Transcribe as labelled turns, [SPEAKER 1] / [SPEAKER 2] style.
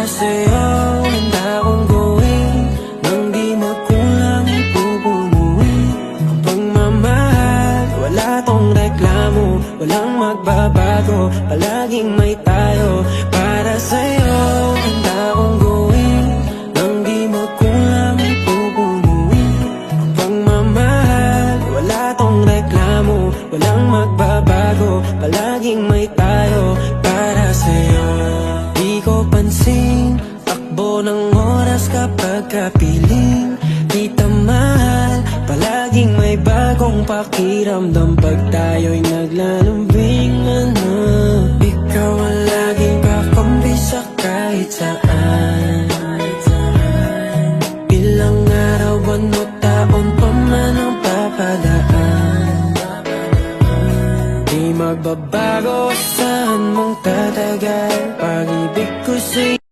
[SPEAKER 1] Para sa'yo handa akong gawin Nang di magkulang ipupunuin Ang pagmamahal Wala tong reklamo Walang magbabago Palaging may tayo Para sa'yo handa akong gawin Nang di magkulang ipupunuin Ang pagmamahal Wala tong reklamo Walang magbabago Palaging may tayo pansin Takbo ng oras kapag kapiling. Di tamahal Palaging may bagong pakiramdam Pag tayo'y naglalambing ano? Ikaw ang laging kakampi sa kahit saan. Ilang araw, buwan o taon pa man ang papadaan. Di magbabago saan mong tatagal? Pag-ibig ko sa'yo